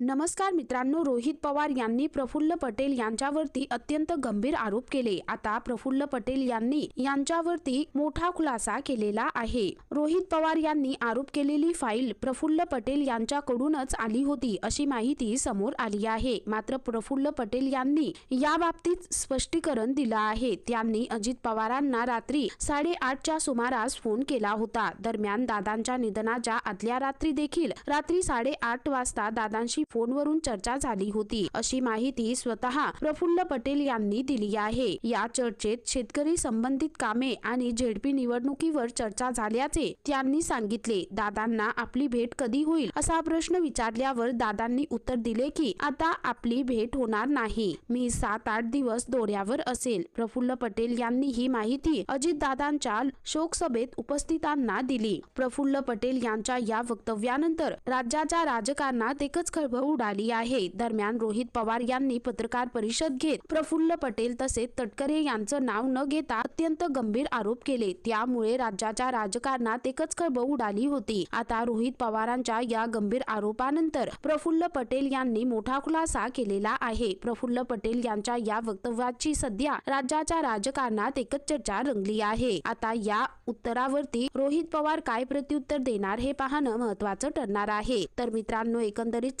नमस्कार मित्रांनो रोहित पवार यांनी प्रफुल्ल पटेल यांच्यावरती अत्यंत गंभीर आरोप केले. आता प्रफुल्ल पटेल यांनी यांच्यावरती मोठा खुलासा केलेला आहे. रोहित पवार यांनी आरोप केलेली फाईल प्रफुल्ल पटेल यांच्याकडूनच आली होती अशी माहिती समोर आली आहे. मात्र प्रफुल्ल पटेल यांनी याबाबतीत स्पष्टीकरण दिलं आहे. त्यांनी अजित पवारांना रात्री साडेआठच्या सुमारास फोन केला होता. दरम्यान दादांच्या निधनाच्या आदल्या रात्री देखील रात्री साडेआठ वाजता दादांशी फोनवरून चर्चा झाली होती. अशी माहिती स्वतः प्रफुल्ल पटेल यांनी दिली आहे. या चर्चेत शेतकरी संबंधित कामे आणि झेडपी निवडणुकीवर चर्चा झाल्याचे त्यांनी सांगितले. दादांना आपली भेट कधी होईल? असा प्रश्न विचारल्यावर दादांनी उत्तर दिले की आता आपली भेट होणार नाही. मी सात आठ दिवस दौऱ्यावर असेल. प्रफुल्ल पटेल यांनी ही माहिती अजित दादांच्या शोकसभेत उपस्थितांना दिली. प्रफुल्ल पटेल यांच्या या वक्तव्यानंतर राज्याच्या राजकारणात एकच खळबळ उडाली आहे. दरम्यान रोहित पवार यांनी पत्रकार परिषद घेत प्रफुल्ल पटेल तसेच तटकरे यांचं नाव न घेता अत्यंत गंभीर आरोप केले. त्यामुळे राज्याच्या राजकारणात एकच खळबळ उडाली होती. आता रोहित पवारांच्या या गंभीर आरोपानंतर प्रफुल्ल पटेल यांनी मोठा खुलासा केलेला आहे. प्रफुल्ल पटेल यांच्या या वक्तव्याची सध्या राज्याच्या राजकारणात एकच चर्चा रंगली आहे. आता या उत्तरावरती रोहित पवार काय प्रत्युत्तर देणार हे पाहणं महत्वाचं ठरणार आहे. तर मित्रांनो एकंदरीत